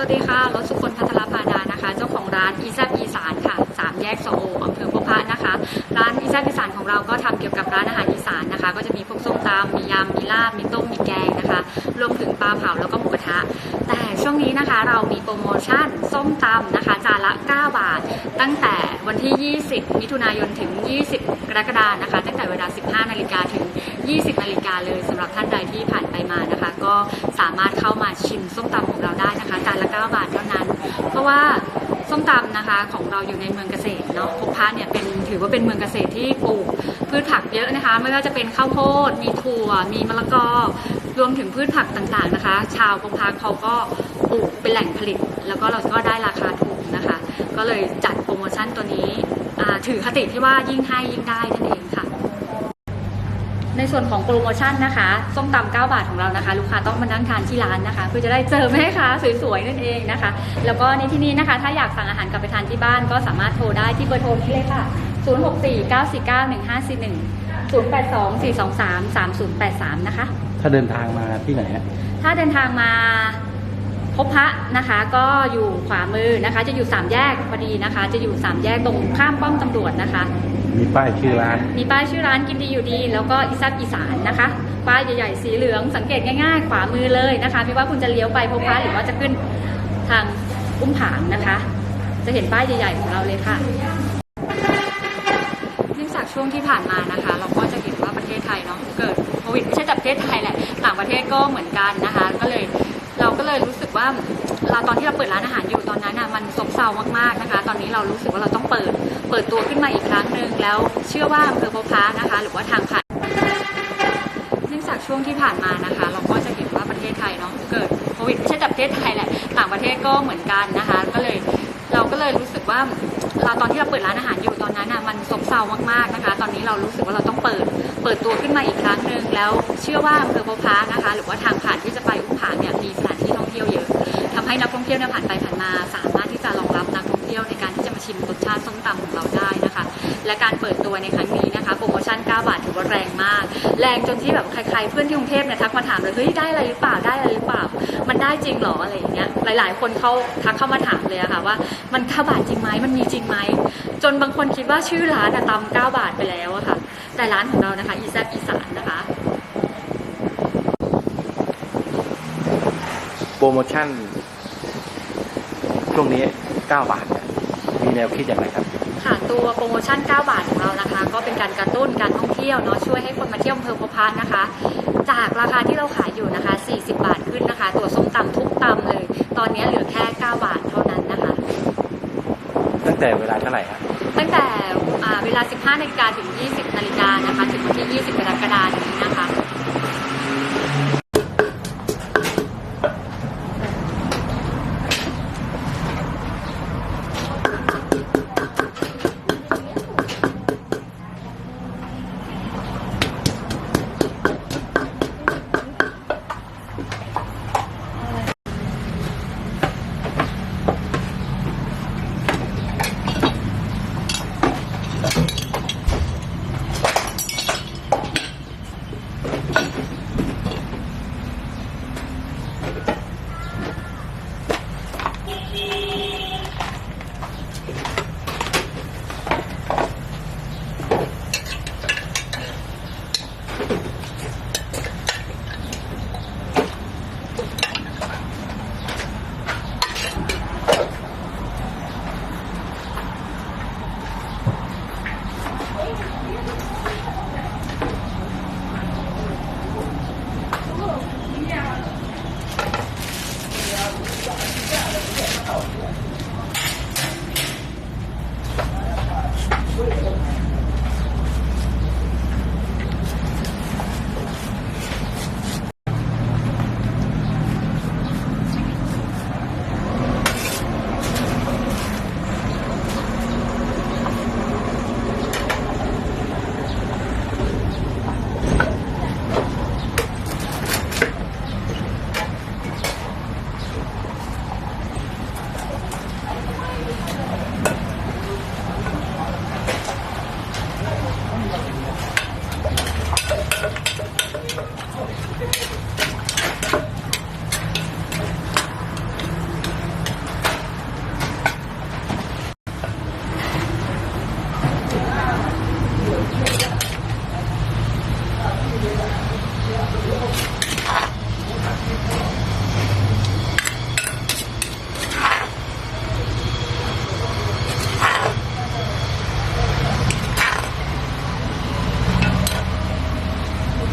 วัสดีค่ะรถสุคนพัทรพาดานะคะ เจ้าของร้านอีแซบอีสานค่ะสามแยกโซโออำเภอพบพระนะคะ ร้านอีแซบอีสานของเราก็ทำเกี่ยวกับร้านอาหารอีสานนะคะ ก็จะมีพวกส้มตำมียำมีลาบมีต้มมีแกงนะคะ รวมถึงปลาเผาแล้วก็หมูกระทะ แต่ช่วงนี้นะคะเรามีโปรโมชั่นส้มตำนะคะ จานละ 9 บาท ตั้งแต่วันที่ 20 มิถุนายนถึง 20 กรกฎาคมนะคะ ตั้งแต่เวลา 15 นาฬิกาถึง 20 นาฬิกาเลยสำหรับท่านใดที่ผ่านไปมานะคะ ก็สามารถเข้ามาชิมส้มตำของเราานละ 9 บาทเท่านั้น เพราะว่าส้มตำนะคะของเราอยู่ในเมืองเกษตรเนาะพบพระเนี่ยเป็นถือว่าเป็นเมืองเกษตรที่ปลูกพืชผักเยอะนะคะ ไม่ว่าจะเป็นข้าวโพด มีถั่ว มีมะละกอ รวมถึงพืชผักต่างๆนะคะ ชาวพงพาเขาก็ปลูกเป็นแหล่งผลิต แล้วก็เราก็ได้ราคาถูกนะคะ ก็เลยจัดโปรโมชั่นตัวนี้ ถือคติที่ว่ายิ่งให้ยิ่งได้นั่นเอง ส่วนของโปรโมชั่นนะคะส้มตำ9บาทของเรานะคะ ลูกค้าต้องมานั่งทานที่ร้านนะคะ เพื่อจะได้เจอแม่ค้าสวยๆนั่นเองนะคะ แล้วก็ในที่นี้นะคะ ถ้าอยากสั่งอาหารกลับไปทานที่บ้านก็สามารถโทรได้ที่เบอร์โทรนี้เลยค่ะ 0649491541 0824233083 นะคะ ถ้าเดินทางมาที่ไหนฮะถ้าเดินทางมาพบพระนะคะ ก็อยู่ขวามือนะคะ จะอยู่สามแยกพอดีนะคะ จะอยู่สามแยกตรงข้ามป้อมตำรวจนะคะ มีป้ายชื่อร้าน มีป้ายชื่อร้านกินดีอยู่ดี แล้วก็อีซับอีสานนะคะ ป้ายใหญ่ๆสีเหลืองสังเกตง่ายๆ ขวามือเลยนะคะไม่ว่าคุณจะเลี้ยวไปพบพระหรือว่าจะขึ้นทางอุ้มผางนะคะ จะเห็นป้ายใหญ่ๆของเราเลยค่ะเนื่องจากช่วงที่ผ่านมานะคะ เราก็จะเห็นว่าประเทศไทยเนาะเกิดโควิดไม่ใช่แต่ประเทศไทยแหละต่างประเทศก็เหมือนกันนะคะ ก็เลยเราก็เลยรู้สึกว่า เราตอนที่เราเปิดร้านอาหารอยู่ตอนนั้นน่ะมันซบเซามากๆนะคะ ตอนนี้เรารู้สึกว่าเราต้องเปิดเปิดตัวขึ้นมาอีกครั้งหนึ่งแล้วเชื่อว่าอำเภอพบพระนะคะ หรือว่าทางผ่านเนื่องจากช่วงที่ผ่านมานะคะ เราก็จะเห็นว่าประเทศไทยเนาะเกิดโควิดไม่ใช่แต่ประเทศไทยแหละต่างประเทศก็เหมือนกันนะคะ ก็เลยเราก็เลยรู้สึกว่าเราตอนที่เราเปิดร้านอาหารอยู่ตอนนั้นน่ะมันซบเซามากๆนะคะ ตอนนี้เรารู้สึกว่าเราต้องเปิดเปิดตัวขึ้นมาอีกครั้งหนึ่งแล้วเชื่อว่าอำเภอพบพระนะคะ หรือว่าทางผ่านที่จะไปอุ้มผางเนี่ยมีสถานที่ท่องเที่ยวเยอะ ให้นักท่องเที่ยวเนี่ยผ่านไปผ่านมา สามารถที่จะรองรับนักท่องเที่ยวในการที่จะมาชิมรสชาติส้มตำของเราได้นะคะ และการเปิดตัวในครั้งนี้นะคะโปรโมชั่น 9 บาทถือว่าแรงมาก แรงจนที่แบบใครๆเพื่อนที่กรุงเทพเนี่ยทักมาถามเลยเฮ้ยได้อะไรหรือเปล่าได้อะไรหรือเปล่า มันได้จริงหรออะไรอย่างเงี้ยหลาย ๆ คนเขาทักเข้ามาถามเลยอะค่ะว่ามัน9บาทจริงไหมมันมีจริงไหมจนบางคนคิดว่าชื่อร้านอะตำ9บาทไปแล้วอะค่ะ แต่ร้านของเรานะคะอีแซบอีสานนะคะโปรโมชั่น ช่วงนี้ 9 บาทเนี่ยมีแนวคิดอย่างไรครับ ค่ะ ตัวโปรโมชั่น 9 บาทของเรานะคะ ก็เป็นการกระตุ้นการท่องเที่ยวเนาะช่วยให้คนมาเที่ยวอำเภอพบพานนะคะ จากราคาที่เราขายอยู่นะคะ 40 บาทขึ้นนะคะ ตัวส้มตำทุกตำเลย ตอนนี้เหลือแค่ 9 บาทเท่านั้นนะคะ ตั้งแต่เวลาเท่าไหร่ครับตั้งแต่อ่าเวลา 15นาฬิกาถึง 20นาฬิกานะคะ ถึงวันที่ 20กรกฎาคม